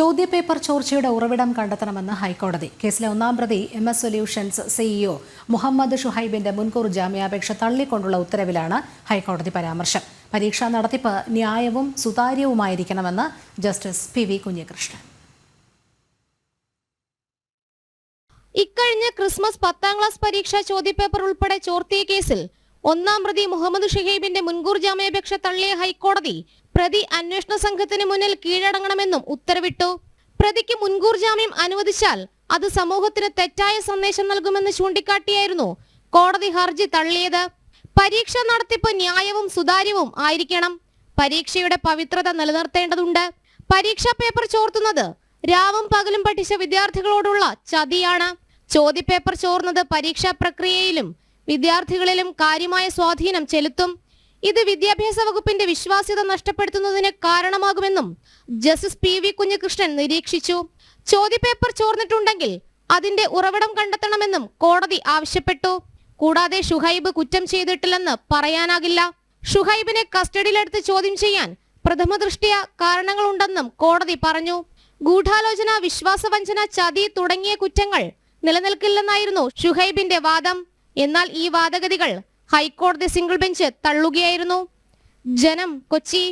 ചോദ്യപേപ്പർ ചോർച്ചയുടെ ഉറവിടം കണ്ടെത്തണമെന്ന് ഹൈക്കോടതി. കേസിലെ ഒന്നാം പ്രതി M S solutions CEO Muhammad ഷുഹൈബിന്റെ മുൻകൂർ ജാമ്യാപേക്ഷ തള്ളിക്കൊണ്ടുള്ള ഉത്തരവിലാണ് ഹൈക്കോടതി പരാമർശം. പരീക്ഷാ നടത്തിപ്പ് ന്യായവും സുതാര്യവുമായിരിക്കണമെന്ന് ജസ്റ്റിസ് പി വി കുഞ്ഞികൃഷ്ണൻ. ഇക്കഴിഞ്ഞ ക്രിസ്മസ് പത്താം ക്ലാസ് പരീക്ഷ ചോദ്യപേപ്പർ ഉൾപ്പെടെ ചോർത്തിയ കേസിൽ ഒന്നാം പ്രതി മുഹമ്മദ് ഷുഹൈബിന്റെ മുൻകൂർ ജാമ്യാപേക്ഷ തള്ളിയ ഹൈക്കോടതി പ്രതി അന്വേഷണ സംഘത്തിന് മുന്നിൽ കീഴടങ്ങണമെന്നും ഉത്തരവിട്ടു. പ്രതിക്ക് മുൻകൂർ ജാമ്യം അനുവദിച്ചാൽ അത് സമൂഹത്തിന് തെറ്റായ സന്ദേശം നൽകുമെന്ന് ചൂണ്ടിക്കാട്ടിയായിരുന്നു കോടതി ഹർജി തള്ളിയത്. പരീക്ഷ നടത്തിപ്പ് ന്യായവും സുതാര്യവും ആയിരിക്കണം. പരീക്ഷയുടെ പവിത്രത നിലനിർത്തേണ്ടതുണ്ട്. പരീക്ഷാ പേപ്പർ ചോർത്തുന്നത് രാവും പകലും പഠിച്ച വിദ്യാർത്ഥികളോടുള്ള ചതിയാണ്. ചോദ്യപേപ്പർ ചോർന്നത് പരീക്ഷാ പ്രക്രിയയിലും വിദ്യാർത്ഥികളിലും കാര്യമായ സ്വാധീനം ചെലുത്തും. ഇത് വിദ്യാഭ്യാസ വകുപ്പിന്റെ വിശ്വാസ്യത നഷ്ടപ്പെടുത്തുന്നതിന് കാരണമാകുമെന്നും ജസ്റ്റിസ് പി വി കുഞ്ഞികൃഷ്ണൻ നിരീക്ഷിച്ചു. ചോദ്യപേപ്പർ ചോർന്നിട്ടുണ്ടെങ്കിൽ അതിന്റെ ഉറവിടം കണ്ടെത്തണമെന്നും കോടതി ആവശ്യപ്പെട്ടു. കൂടാതെ ഷുഹൈബ് കുറ്റം ചെയ്തിട്ടില്ലെന്ന് പറയാനാകില്ല. ഷുഹൈബിനെ കസ്റ്റഡിയിലെടുത്ത് ചോദ്യം ചെയ്യാൻ പ്രഥമ ദൃഷ്ടിയ കാരണങ്ങളുണ്ടെന്നും കോടതി പറഞ്ഞു. ഗൂഢാലോചന വിശ്വാസവഞ്ചന ചതി തുടങ്ങിയ കുറ്റങ്ങൾ നിലനിൽക്കില്ലെന്നായിരുന്നു ഷുഹൈബിന്റെ വാദം. എന്നാൽ ഈ വാദഗതികൾ ഹൈക്കോടതി സിംഗിൾ ബെഞ്ച് തള്ളുകയായിരുന്നു. ജനം കൊച്ചി